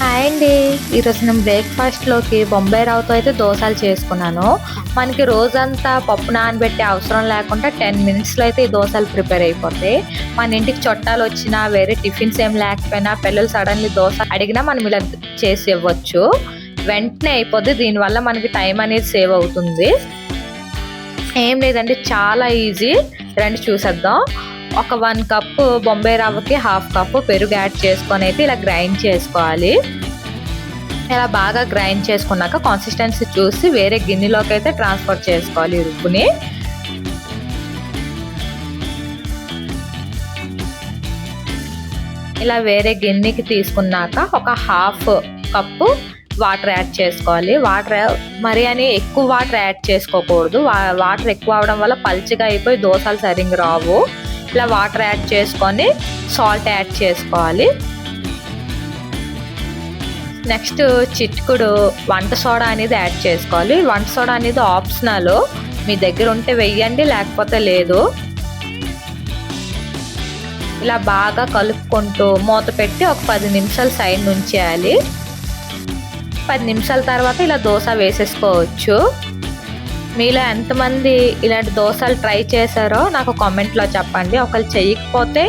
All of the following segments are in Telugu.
హాయ్ అండి. ఈరోజు నేను బ్రేక్ఫాస్ట్లోకి బొంబాయి రవ్వతో అయితే దోశలు చేసుకున్నాను. మనకి రోజంతా పప్పు నానబెట్టే అవసరం లేకుండా టెన్ మినిట్స్లో అయితే ఈ దోశలు ప్రిపేర్ అయిపోతాయి. మన ఇంటికి చుట్టాలు వచ్చినా వేరే టిఫిన్స్ ఏం లేకపోయినా పిల్లలు సడన్లీ దోశ అడిగినా మనం ఇలా చేసి ఇవ్వచ్చు. వెంటనే అయిపోద్ది. దీనివల్ల మనకి టైం అనేది సేవ్ అవుతుంది. ఏం లేదండి. చాలా ఈజీ. రండి చూసేద్దాం. ఒక వన్ కప్ బొంబాయి రవ్వకి హాఫ్ కప్ పెరుగు యాడ్ చేసుకొని అయితే ఇలా గ్రైండ్ చేసుకోవాలి. ఇలా బాగా గ్రైండ్ చేసుకున్నాక కాన్సిస్టెన్సీ చూసి వేరే గిన్నెలోకి అయితే ట్రాన్స్ఫర్ చేసుకోవాలి ఉప్పుని ఇలా వేరే గిన్నెకి తీసుకున్నాక ఒక హాఫ్ కప్పు వాటర్ యాడ్ చేసుకోవాలి. వాటర్ మరి అని ఎక్కువ వాటర్ యాడ్ చేసుకోకూడదు. వాటర్ ఎక్కువ అవడం వల్ల పల్చగా అయిపోయి దోశలు సరిగ్గా రావు. ఇలా వాటర్ యాడ్ చేసుకొని సాల్ట్ యాడ్ చేసుకోవాలి. నెక్స్ట్ చిట్కుడు వంట సోడా అనేది యాడ్ చేసుకోవాలి. వంట సోడా అనేది ఆప్షనల్. మీ దగ్గర ఉంటే వెయ్యండి లేకపోతే లేదు. ఇలా బాగా కలుపుకుంటూ మూత పెట్టి ఒక పది నిమిషాలు సైడ్ ఉంచేయాలి పది నిమిషాల తర్వాత ఇలా దోశ వేసేసుకోవచ్చు. మీలో ఎంతమంది ఇలాంటి దోశలు ట్రై చేశారో నాకు కామెంట్లో చెప్పండి. ఒకళ్ళు చేయకపోతే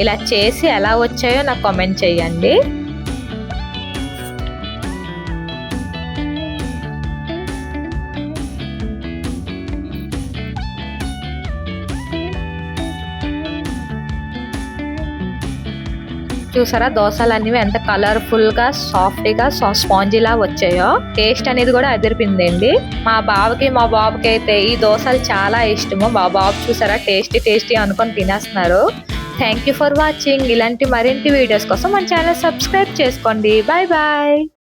ఇలా చేసి ఎలా వచ్చాయో నాకు కామెంట్ చేయండి. చూసారా? దోశలు అనేవి ఎంత కలర్ఫుల్గా సాఫ్ట్గా స్పాంజీలా వచ్చాయో. టేస్ట్ అనేది కూడా అదిరిపిందండి మా బావకి మా బాబుకి అయితే ఈ దోశలు చాలా ఇష్టము. మా బాబు చూసారా? టేస్టీ టేస్టీ అనుకొని తినేస్తున్నారు. థ్యాంక్ యూ ఫర్ వాచింగ్ ఇలాంటి మరింటి వీడియోస్ కోసం మన ఛానల్ సబ్స్క్రైబ్ చేసుకోండి. Bye bye